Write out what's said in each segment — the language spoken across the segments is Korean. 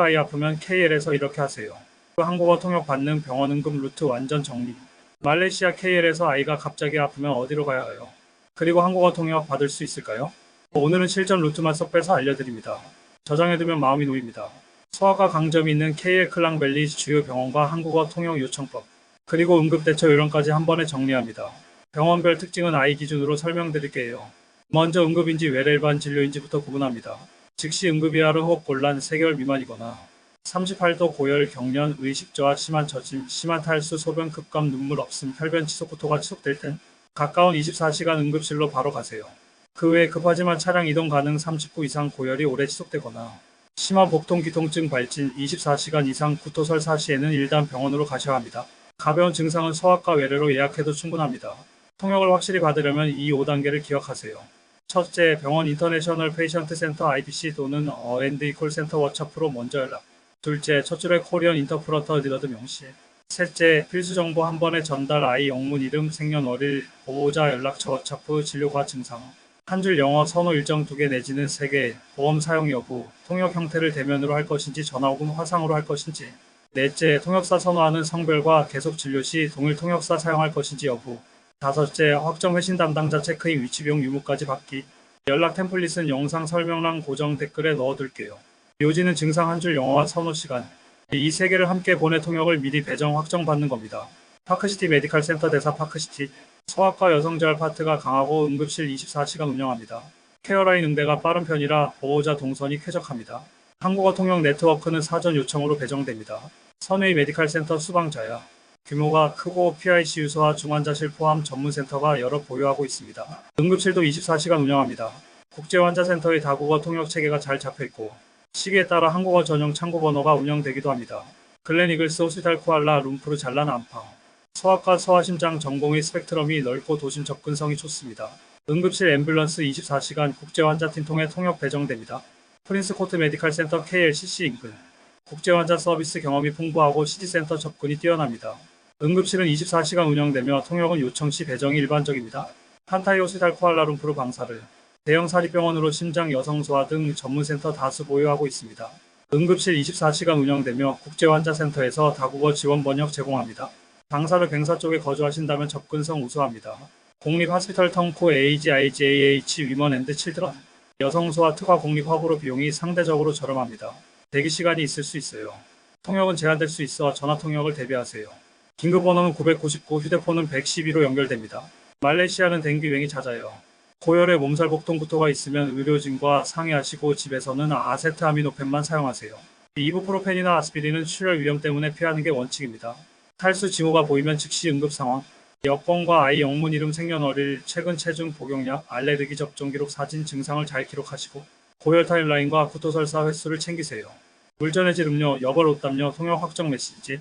아이 아프면 KL에서 이렇게 하세요. 한국어 통역 받는 병원 응급 루트 완전 정리. 말레이시아 KL에서 아이가 갑자기 아프면 어디로 가야 해요? 그리고 한국어 통역 받을 수 있을까요? 오늘은 실전 루트만 쏙 빼서 알려드립니다. 저장해두면 마음이 놓입니다. 소아과 강점이 있는 KL 클랑밸리 주요 병원과 한국어 통역 요청법, 그리고 응급대처 요령까지 한 번에 정리합니다. 병원별 특징은 아이 기준으로 설명드릴게요. 먼저 응급인지 외래일반 진료인지부터 구분합니다. 즉시 응급이하를 호흡 곤란 3개월 미만이거나 38도 고열 경련 의식 저하 심한 저짐 심한 탈수 소변 급감 눈물 없음 혈변 지속 구토가 지속될 땐 가까운 24시간 응급실로 바로 가세요. 그 외에 급하지만 차량 이동 가능 30분 이상 고열이 오래 지속되거나 심한 복통 기통증 발진 24시간 이상 구토설 사 시에는 일단 병원으로 가셔야 합니다. 가벼운 증상은 소아과 외래로 예약해도 충분합니다. 통역을 확실히 받으려면 이 5단계를 기억하세요. 첫째, 병원 인터내셔널 페이션트 센터 IPC 또는 어앤드 콜센터 워처프로 먼저 연락. 둘째, 첫 줄에 코리언 인터프러터 디러드 명시. 셋째, 필수 정보 한 번에 전달 아이 영문 이름, 생년월일, 보호자 연락처 워처프, 진료과 증상. 한 줄 영어 선호 일정 두 개 내지는 세 개, 보험 사용 여부, 통역 형태를 대면으로 할 것인지 전화 혹은 화상으로 할 것인지. 넷째, 통역사 선호하는 성별과 계속 진료 시 동일 통역사 사용할 것인지 여부. 다섯째, 확정 회신 담당자 체크인 위치 비용 유무까지 받기. 연락 템플릿은 영상 설명란 고정 댓글에 넣어둘게요. 요지는 증상 한 줄 영어와 선호 시간. 이 세 개를 함께 보내 통역을 미리 배정 확정받는 겁니다. 파크시티 메디칼 센터 대사 파크시티. 소아과 여성재활 파트가 강하고 응급실 24시간 운영합니다. 케어라인 응대가 빠른 편이라 보호자 동선이 쾌적합니다. 한국어 통역 네트워크는 사전 요청으로 배정됩니다. 선의 메디칼 센터 수방자야. 규모가 크고 PIC 유소와 중환자실 포함 전문센터가 여러 보유하고 있습니다. 응급실도 24시간 운영합니다. 국제환자센터의 다국어 통역 체계가 잘 잡혀있고 시기에 따라 한국어 전용 창구 번호가 운영되기도 합니다. 글렌이글스 호스피탈 코알라 룸푸르 잘란 안파 소아과 소아심장 전공의 스펙트럼이 넓고 도심 접근성이 좋습니다. 응급실 앰뷸런스 24시간 국제환자팀 통해 통역 배정됩니다. 프린스 코트 메디칼 센터 KLCC 인근 국제환자 서비스 경험이 풍부하고 시티센터 접근이 뛰어납니다. 응급실은 24시간 운영되며 통역은 요청 시 배정이 일반적입니다. 호스피탈 코알라룸푸르 방사를 대형 사립병원으로 심장 여성소아 등 전문센터 다수 보유하고 있습니다. 응급실 24시간 운영되며 국제환자센터에서 다국어 지원 번역 제공합니다. 방사를 갱사 쪽에 거주하신다면 접근성 우수합니다. 공립 하스피털 텅코 AGIJH 위먼 앤드 칠드런 여성소아 특화 공립 허브로 비용이 상대적으로 저렴합니다. 대기 시간이 있을 수 있어요. 통역은 제한될 수 있어 전화 통역을 대비하세요. 긴급 번호는 999, 휴대폰은 112로 연결됩니다. 말레이시아는 댕기 유행이 잦아요. 고열에 몸살 복통 구토가 있으면 의료진과 상의하시고 집에서는 아세트아미노펜만 사용하세요. 이부프로펜이나 아스피린은 출혈 위험 때문에 피하는 게 원칙입니다. 탈수 징후가 보이면 즉시 응급 상황, 여권과 아이 영문 이름 생년월일, 최근 체중 복용약, 알레르기 접종 기록 사진 증상을 잘 기록하시고 고열 타임라인과 구토설사 횟수를 챙기세요. 물전해질 음료, 여벌 옷담요, 통역 확정 메시지,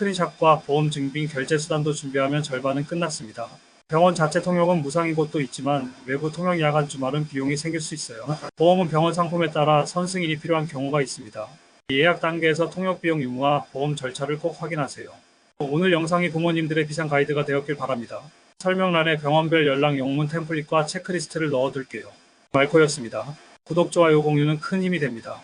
스크린샷과 보험 증빙 결제 수단도 준비하면 절반은 끝났습니다. 병원 자체 통역은 무상인 곳도 있지만 외부 통역 야간 주말은 비용이 생길 수 있어요. 보험은 병원 상품에 따라 선승인이 필요한 경우가 있습니다. 예약 단계에서 통역 비용 유무와 보험 절차를 꼭 확인하세요. 오늘 영상이 부모님들의 비상 가이드가 되었길 바랍니다. 설명란에 병원별 연락 영문 템플릿과 체크리스트를 넣어둘게요. 말코였습니다. 구독, 좋아요, 공유는 큰 힘이 됩니다.